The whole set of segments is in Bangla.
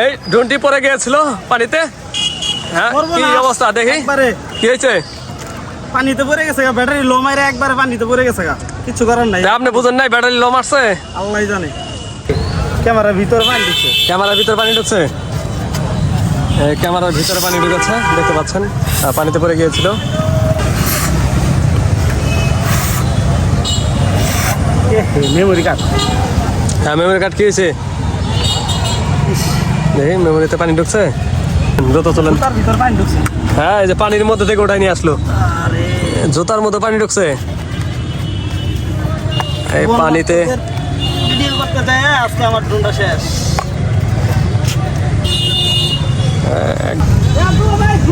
এই ডুনটি পরে গিয়েছিল পানিতে। হ্যাঁ কি অবস্থা দেখি? কি হয়েছে? পানিতে পড়ে গেছে গা ব্যাটারি লো মাইরে একবারে পানিতে পড়ে গেছে গা কিছু করার নাই। আপনি বুঝেন নাই ব্যাটারি লো মারছে? আল্লাহ জানে। ক্যামেরার ভিতরে পানি দিচ্ছে ক্যামেরার ভিতরে পানি ঢুকছে? ক্যামেরার ভিতরে পানি ঢুকেছে দেখতে পাচ্ছেন। পানিতে পড়ে গিয়েছিল। মেমোরি কার্ড হ্যাঁ মেমোরি কার্ড কি হয়েছে? দেখি মেমোরিতে পানি ঢুকছে? দ্রুত চলেন। হ্যাঁ এই যে পানির মধ্যে থেকে ওটাই নিয়ে আসলো। জুতার মধ্যে পানি ঢুকছে। এই পানিতে আমার ড্রোনটা শেষ।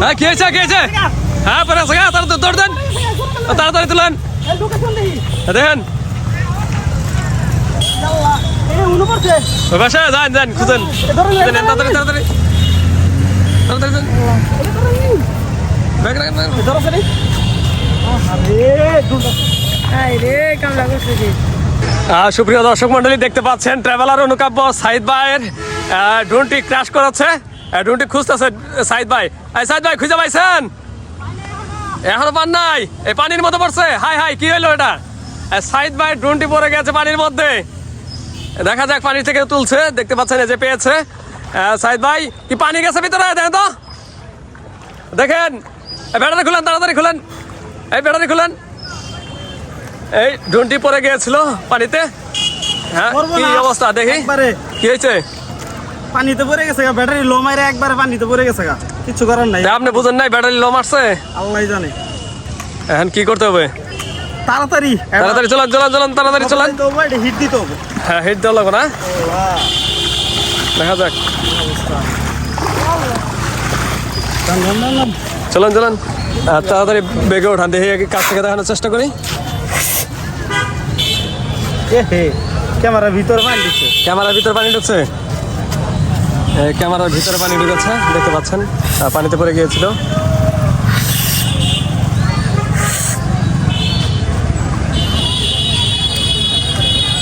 হ্যাঁ কি হয়েছে হ্যাঁ তাড়াতাড়ি দৌড় দেন। তাড়াতাড়ি তুলেন। দেখেন। বাসায় যান যান খুঁজেন। খুঁজে তাড়াতাড়ি তাড়াতাড়ি। তাড়াতাড়ি যান। ব্যাগ রাখেন, রাখেন। আহ, সুপ্রিয় দর্শক মন্ডলী দেখতে পাচ্ছেন ট্রাভেলার অনুকাব্য সাইদ ভাইয়ের ড্রোনটি ক্র্যাশ করেছে। আহ, ড্রোনটি খুঁজতেছে সাইদ ভাই। এই সাইদ ভাই খুঁজে পাইছেন? এখনও পান নাই? এই পানির মধ্যে পড়ছে। হাই হাই কি হলো এটা? সাইদ ভাই ড্রোনটি পড়ে গেছে পানির মধ্যে। দেখা যাক পানি থেকে তুলছে দেখতে পাচ্ছেন এই যে পেয়েছে। সাইদ ভাই কি পানি গেছে ভিতরে? দেখেন তো। দেখেন। ব্যাটারি খুলেন তাড়াতাড়ি খুলেন। এই ব্যাটারি খুলেন। এই ড্রোনটি পরে গিয়েছিল পানিতে। হ্যাঁ কি অবস্থা দেখি। কি হয়েছে? পানিতে পড়ে গেছে গা ব্যাটারি লো মাইরে একবারে পানিতে পড়ে গেছে গা। কিছু করার নাই। আপনি বুঝেন নাই ব্যাটারি লো মারছে? আল্লাহ জানে। এখন কি করতে হবে? তাড়াতাড়ি। তাড়াতাড়ি চলান চলান চলান তাড়াতাড়ি চলান। হিট দিতে হবে। হ্যাঁ হিট দেওয়া লাগবে না? দেখা যাক। চলান চলান। তাড়াতাড়ি বেগে ওঠান দেখি কাছ থেকে দেখানোর চেষ্টা করি। ক্যামেরার ভিতরে পানি দিচ্ছে ক্যামেরার ভিতরে পানি ঢুকছে? ক্যামেরার ভিতরে পানি ঢুকেছে দেখতে পাচ্ছেন। পানিতে পড়ে গিয়েছিল।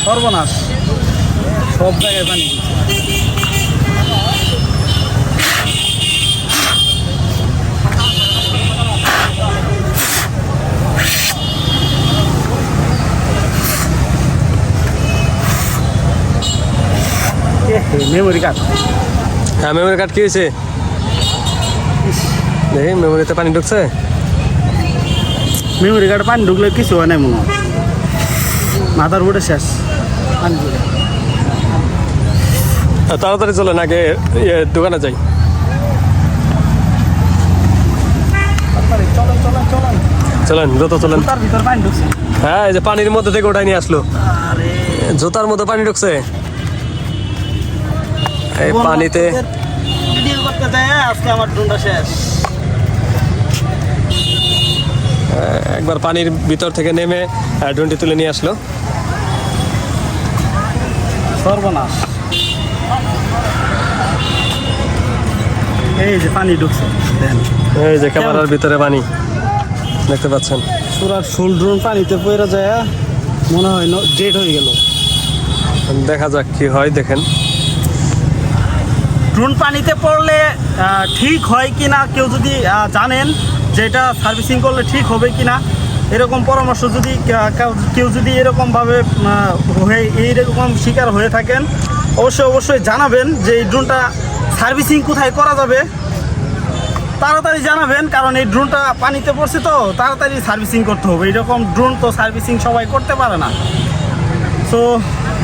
সর্বনাশ। সব জায়গায় পানি দিচ্ছে মেমোরি কার্ড হ্যাঁ মেমোরি কার্ড কি হয়েছে? দেখি মেমোরিতে পানি ঢুকছে? মেমোরি কার্ড পানি ঢুকলে কিছু হয় নাই মনে। হয় মাথার উপরে শেষ। পানি ঢুকে। আহ, তাড়াতাড়ি চলেন আগে ইয়ে, দোকানে যাই। চলেন চলেন। চলেন হ্যাঁ এই যে পানির মধ্যে থেকে ওটাই নিয়ে আসলো। জুতার মধ্যে পানি ঢুকছে। এই পানিতে ভিডিও করতে যায় আজকে আমার ড্রোনটা শেষ। একবার পানির ভিতর থেকে নেমে ড্রোনটি তুলে নিয়ে আসলো। সর্বনাশ। এই যে পানি ঢুকছে এই যে ক্যামেরার ভিতরে পানি। দেখতে পাচ্ছেন। পুরার ফুল ড্রোন পানিতে পড়ে যায় মনে হয় ডেট হয়ে গেল। দেখা যাক কি হয় দেখেন। ড্রোন পানিতে পড়লে ঠিক হয় কি না কেউ যদি জানেন যে এটা সার্ভিসিং করলে ঠিক হবে কি না এরকম পরামর্শ যদি কেউ যদি এরকমভাবে হয়ে এইরকম শিকার হয়ে থাকেন অবশ্যই অবশ্যই জানাবেন যে এই ড্রোনটা সার্ভিসিং কোথায় করা যাবে। তাড়াতাড়ি জানাবেন, কারণ এই ড্রোনটা পানিতে পড়ছে তো, তাড়াতাড়ি সার্ভিসিং করতে হবে। এরকম ড্রোন তো সার্ভিসিং সবাই করতে পারে না। সো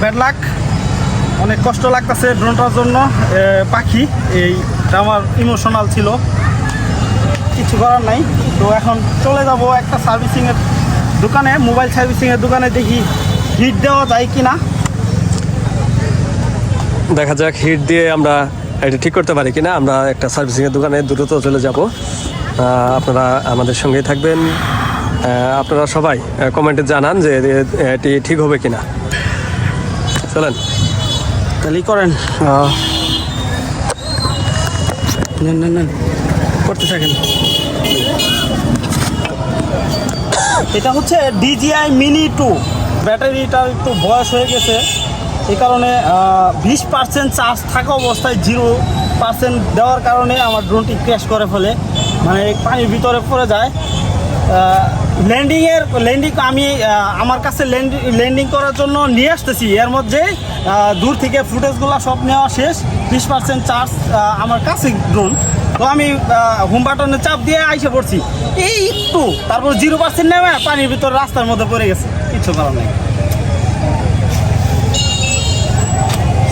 ব্যাড লাক অনেক কষ্ট লাগতেছে ড্রোনটার জন্য। পাখি এইটা আমার ইমোশনাল ছিল। কিছু করার নাই। তো এখন চলে যাব একটা সার্ভিসিংয়ের দোকানে মোবাইল সার্ভিসিংয়ের দোকানে দেখি হিট দেওয়া যায় কি না দেখা যাক, হিট দিয়ে আমরা এটা ঠিক করতে পারি কিনা। আমরা একটা সার্ভিসিংয়ের দোকানে দ্রুত চলে যাব। আপনারা আমাদের সঙ্গেই থাকবেন। আপনারা সবাই কমেন্টে জানান যে এটি ঠিক হবে কিনা। চলেন। তাহলেই করেন। করতে থাকেন। এটা হচ্ছে ডিজিআই মিনি টু ব্যাটারিটা একটু বয়স হয়ে গেছে। এই কারণে বিশ পার্সেন্ট চার্জ থাকা অবস্থায় জিরো পার্সেন্ট দেওয়ার কারণে আমার ড্রোনটি ক্র্যাশ করে ফেলে। মানে পানির ভিতরে পড়ে যায়। ল্যান্ডিংয়ের ল্যান্ডিং আমি আমার কাছে ল্যান্ডিং করার জন্য নিয়ে আসতেছি। এর মধ্যে দূর থেকে ফুটেজগুলো সব নেওয়া শেষ। বিশ পার্সেন্ট চার্জ আমার কাছে ড্রোন তো আমি হোম বাটনে চাপ দিয়ে আইসে পড়ছি। এই একটু, তারপর জিরো পার্সেন্ট নেমে পানির ভিতরে রাস্তার মধ্যে পড়ে গেছে। কিছু নেই।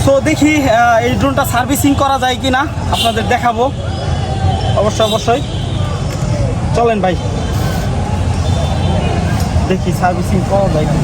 সো দেখি এই ড্রোনটা সার্ভিসিং করা যায় কি না আপনাদের দেখাবো। অবশ্যই অবশ্যই। চলেন ভাই। দেখি সার্ভিসিং করা যায় কি